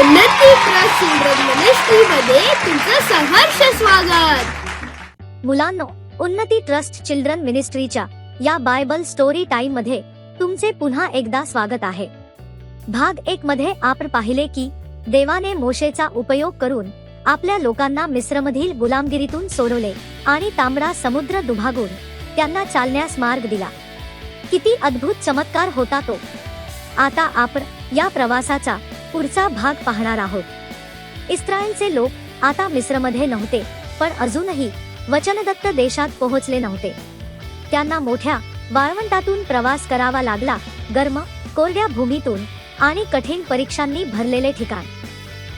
उन्नती ट्रस्ट तुमचं सहर्ष स्वागत. मुलांनो उन्नती ट्रस्ट चिल्ड्रन मिनिस्ट्रीच्या या बायबल स्टोरी टाइममध्ये तुमचे पुन्हा एकदा स्वागत आहे. भाग एक मध्ये आपण पाहिले की देवाने मोशेचा उपयोग करून आपल्या लोकांना मिस्रमधील गुलामगिरीतून सोडवले आणि तांबडा समुद्र दुभागून त्यांना चालण्यास मार्ग दिला. किती अद्भुत चमत्कार होता तो. आता आपण या प्रवासाचा पुढचा भाग पाहणार आहोत. इस्रायलचे लोक आता मिस्रमध्ये नव्हते पण अजूनही वचनदत्त देशात पोहोचले नव्हते. त्यांना मोठ्या वाळवंटातून प्रवास करावा लागला गर्म कोरड्या भूमीतून आणि कठीण परीक्षांनी भरलेले ठिकाण.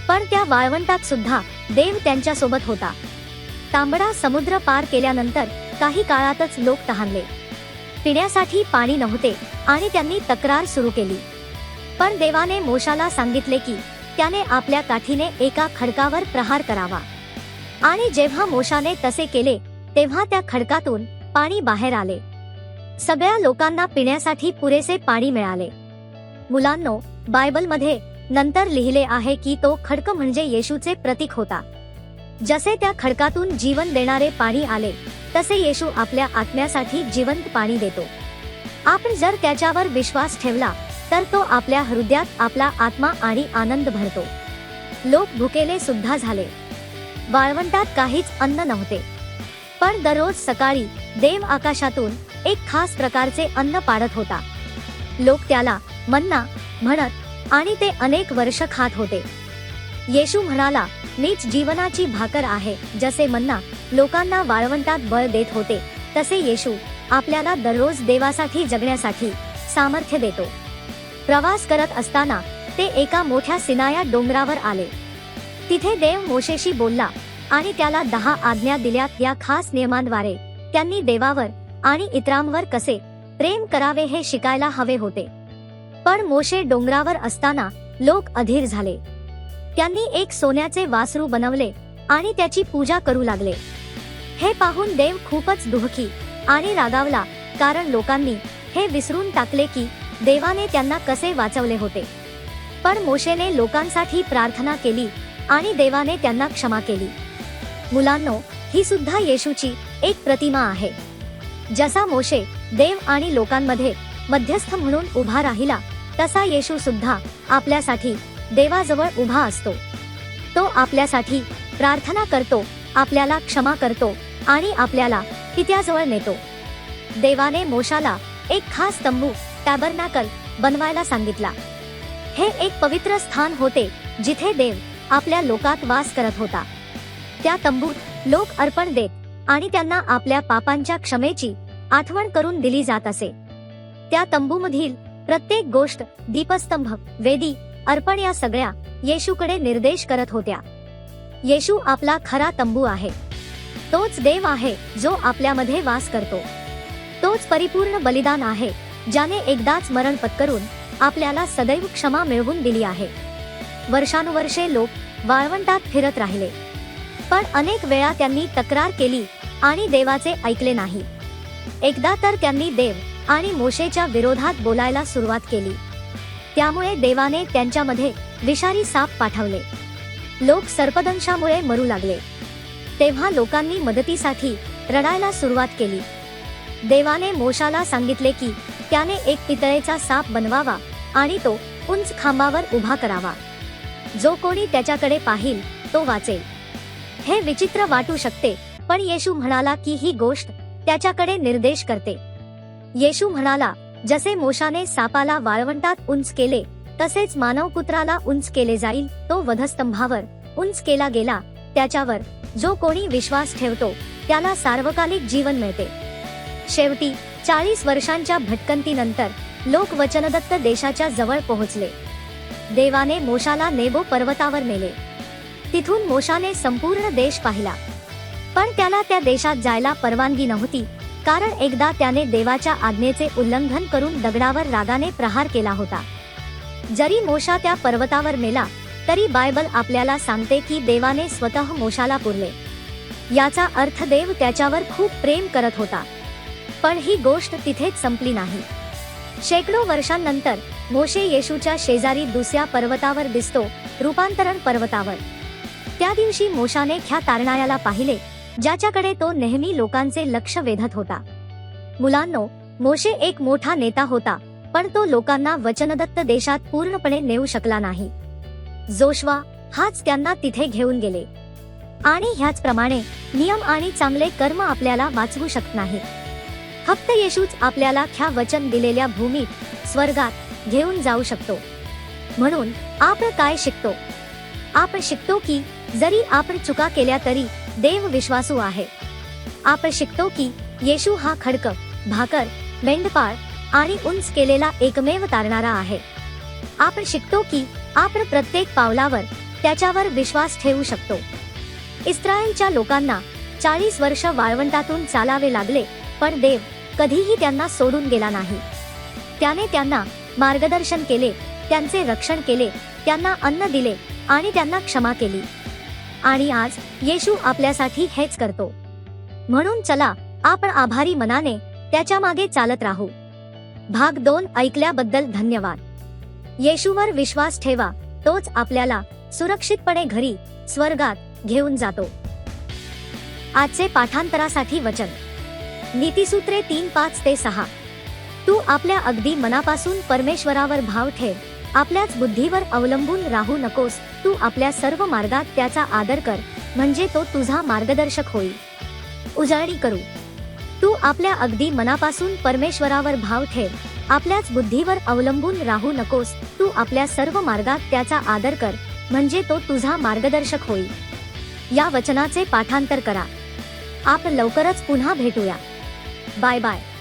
पण त्या वाळवंटात सुद्धा देव त्यांच्यासोबत होता. तांबडा समुद्र पार केल्यानंतर काही काळातच लोक तहानले. पिण्यासाठी पाणी नव्हते आणि त्यांनी तक्रार सुरू केली. पण देवाने मोशाला सांगितले की त्याने आपल्या काठीने एका खडकावर प्रहार करावा. आणि जेव्हा मोशाने तसे केले तेव्हा त्या खडकातून पाणी बाहेर आले. सगळ्या लोकांना पिण्यासाठी पुरेसे पाणी मिळाले. मुलांनो बायबलमध्ये नंतर लिहिले आहे की तो खडक म्हणजे येशूचे प्रतीक होता. जसे त्या खडकातून जीवन देणारे पाणी आले तसे येशू आपल्या आत्म्यासाठी जिवंत पाणी देतो. आपण जर त्याच्यावर विश्वास ठेवला तर तो आपल्या हृदयात आपला आत्मा आणि आनंद भरतो. लोक भुकेले सुद्धा झाले. वाळवंटात काहीच अन्न नव्हते. पण दररोज सकाळी देव आकाशातून एक खास प्रकारचे अन्न पाडत होता. लोक त्याला मन्ना म्हणत आणि ते अनेक वर्ष खात होते. येशू म्हणाला मीच जीवनाची भाकर आहे जसे मन्ना लोकांना वाळवंटात बळ देत होते तसे येशू आपल्याला दररोज देवासाठी जगण्यासाठी सामर्थ्य देतो. प्रवास करत असताना ते एका मोठ्या सिनाया डोंगरावर आले. तिथे देव मोशेशी बोलला आणि त्याला दहा आज्ञा दिल्यात या खास नियमांद्वारे. त्यांनी देवावर आणि इतरांवर कसे प्रेम करावे हे शिकायला हवे होते. पण मोशे डोंगरावर असताना लोक अधीर झाले. त्यांनी एक सोन्याचे वासरू बनवले आणि त्याची पूजा करू लागले. हे पाहून देव खूपच दुःखी आणि रागावला कारण लोकांनी हे विसरून टाकले की देवाने त्यांना कसे वाचवले होते. पण मोशेने लोकांसाठी प्रार्थना केली आणि देवाने त्यांना क्षमा केली. मुलांनो ही सुद्धा येशूची एक प्रतिमा आहे. जसा मोशे देव आणि लोकांमध्ये मध्यस्थ म्हणून उभा राहिला तसा येशू सुद्धा आपल्यासाठी देवाजवळ उभा असतो. तो आपल्यासाठी प्रार्थना करतो आपल्याला क्षमा करतो आणि आपल्याला पित्याजवळ नेतो. देवाने मोशाला एक खास तंबू टॅबरनॅकल बनवायला सांगितला. हे एक पवित्र स्थान होते जिथे देव आपल्या लोकात वास करत होता. त्या तंबूत लोक अर्पण देत आणि त्यांना आपल्या पापांच्या क्षमेची आठवण करून दिली जात असे. त्या तंबूमधील प्रत्येक गोष्ट दीपस्तंभ वेदी अर्पण या सगळ्या येशूकडे निर्देश करत होत्या. येशू आपला खरा तंबू आहे. तोच देव आहे जो आपल्यामध्ये वास करतो. तोच परिपूर्ण बलिदान आहे. ज्याने एकदाच मरण पत्करून आपल्याला सदैव क्षमा मिळवून दिली आहे. वर्षानुवर्षे लोक वाळवंटात फिरत राहिले. पण अनेक वेळा त्यांनी तक्रार केली आणि देवाचे ऐकले नाही. एकदा तर त्यांनी देव आणि मोशेच्या विरोधात बोलायला सुरुवात केली. त्यामुळे देवाने त्यांच्यामध्ये विषारी साप पाठवले. लोक सर्पदंशामुळे मरू लागले. तेव्हा लोकांनी मदतीसाठी रडायला सुरुवात केली. देवाने मोशाला सांगितले की त्याने एक पितळेचा साप बनवावा आणि तो उंच खांबावर उभा करावा. जो कोणी त्याच्याकडे पाहिल तो वाचेल. हे विचित्र वाटू शकते पण येशू म्हणाला की ही गोष्ट त्याच्याकडे निर्देश करते. येशू म्हणाला जसे मोशाने सापाला वाळवंटात उंच केले तसेच मानव कुत्राला उंच केले जाईल तो वधस्तंभावर उंच केला गेला त्याच्यावर जो कोणी विश्वास ठेवतो त्याला सार्वकालिक जीवन मिळते. शेवटी चाळीस वर्षांच्या भटकंतीनंतर लोक वचनदत्त देशाच्या जवळ पोहोचले. देवाने मोशाला नेबो पर्वतावर नेले. तिथून मोशाने संपूर्ण देश पाहिला. पण त्याला त्या देशात जायला परवानगी नव्हती कारण एकदा त्याने देवाच्या आज्ञेचे उल्लंघन करून दगडावर रागाने प्रहार केला होता. जरी मोशा त्या पर्वतावर मेला तरी बायबल आपल्याला सांगते की देवाने स्वतः मोशाला पुरले. याचा अर्थ देव त्याच्यावर खूप प्रेम करत होता. पण ही गोष्ट तिथेच संपली नाही. शेकडो वर्षांनंतर मोशे येशूच्या शेजारी दुसऱ्या पर्वतावर दिसतो रूपांतरण पर्वतावर. त्या दिवशी मोशाने ख्या तारणाऱ्याला पाहिले ज्याच्याकडे तो नेहमी लोकांचे लक्ष वेधत होता. मुलांनो मोशे एक मोठा नेता होता पण तो लोकांना वचनदत्त देशात पूर्णपणे नेऊ शकला नाही. जोशवा हाच त्यांना तिथे घेऊन गेले. आणि ह्याचप्रमाणे नियम आणि चांगले कर्म आपल्याला वाचवू शकत नाही. फक्त येशूच आपल्याला ख्या वचन दिलेल्या भूमीत स्वर्गात घेऊन जाऊ शकतो. म्हणून आपण काय शिकतो? आपण शिकतो की जरी आपण चुका केल्या तरी देव विश्वासू आहे. आपण शिकतो की येशू हा खडक भाकर मेंढपाळ आणि उंच केलेला एकमेव तारणारा आहे. आपण शिकतो की आपण प्रत्येक पावलावर त्याच्यावर विश्वास ठेवू शकतो. इस्रायलच्या लोकांना चाळीस वर्ष वाळवंटातून चालावे लागले पण देव कधीही त्यांना सोडून गेला नाही. त्याने त्यांना मार्गदर्शन केले त्यांचे रक्षण केले त्यांना अन्न दिले आणि त्यांना क्षमा केली. आणि आज येशू आपल्यासाठी हेच करतो. म्हणून चला आपण आभारी मनाने त्याच्यामागे चालत राहू. भाग दोन ऐकल्याबद्दल धन्यवाद. येशूवर विश्वास ठेवा तोच आपल्याला सुरक्षितपणे घरी स्वर्गात घेऊन जातो. आजचे पाठांतरासाठी वचन. नीतिसूत्रे तीन पाच ते सहा. तू आपल्या अगदी मनापासून परमेश्वरावर भाव ठेव. आपल्याच बुद्धीवर अवलंबून राहू नकोस. तू आपल्या सर्व मार्गात त्याचा आदर कर. म्हणजे तो तुझा मार्गदर्शक होईल. उजळणी करू. तू आपल्या अगदी मनापासून परमेश्वरावर भाव ठेव. आपल्याच बुद्धीवर अवलंबून राहू नकोस. तू आपल्या सर्व मार्गात त्याचा आदर कर. म्हणजे तो तुझा मार्गदर्शक होईल. या वचनाचे पाठांतर करा. आपण लवकरच पुन्हा भेटूया. Bye bye.